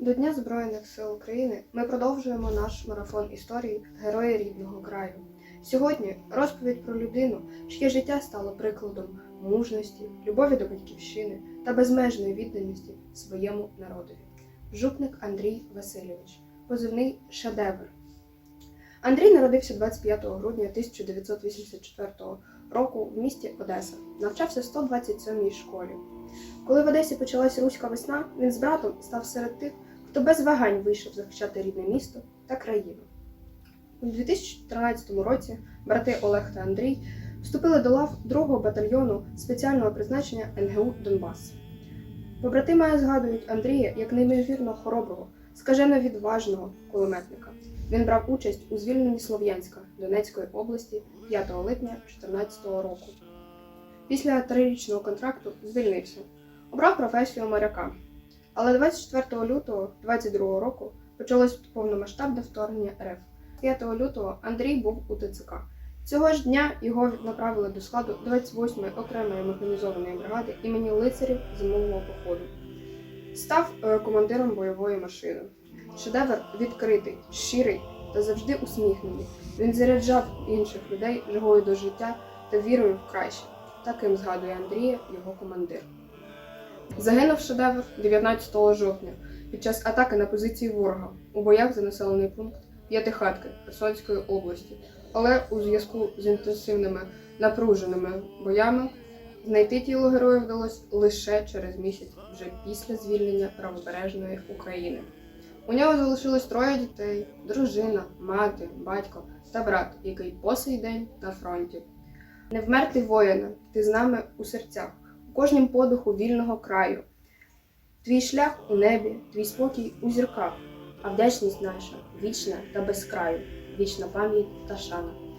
До Дня Збройних сил України ми продовжуємо наш марафон історії Герої рідного краю. Сьогодні розповідь про людину, чиє життя стало прикладом мужності, любові до батьківщини та безмежної відданості своєму народові. Жупник Андрій Васильович, позивний шедевр. Андрій народився 25 грудня 1984 року в місті Одеса. Навчався в 127-й школі. Коли в Одесі почалась руська весна, він з братом став серед тих, хто без вагань вийшов захищати рідне місто та країну. У 2013 році брати Олег та Андрій вступили до лав 2-го батальйону спеціального призначення НГУ Донбас. Побратими згадують Андрія як неймовірно хороброго, скажено відважного кулеметника. Він брав участь у звільненні Слов'янська Донецької області 5 липня 2014 року. Після трирічного контракту звільнився, обрав професію моряка. Але 24 лютого 2022 року почалось повномасштабне вторгнення РФ. 5 лютого Андрій був у ТЦК. Цього ж дня його направили до складу 28-ї окремої механізованої бригади імені лицарів зимового походу. Став е, командиром бойової машини. Шедевр відкритий, щирий та завжди усміхнений. Він заряджав інших людей жагою до життя та вірою в краще. Таким згадує Андрія його командир. Загинув шедевр 19 жовтня під час атаки на позиції ворога у боях за населений пункт П'ятихатки Херсонської області, але у зв'язку з інтенсивними напруженими боями знайти тіло героя вдалося лише через місяць, вже після звільнення правобережної України. У нього залишилось троє дітей: дружина, мати, батько та брат, який по сей день на фронті. Не вмерти воїна, ти з нами у серцях, кожнім подиху вільного краю. Твій шлях у небі, твій спокій у зірках, а вдячність наша вічна та без краю, вічна пам'ять та шана.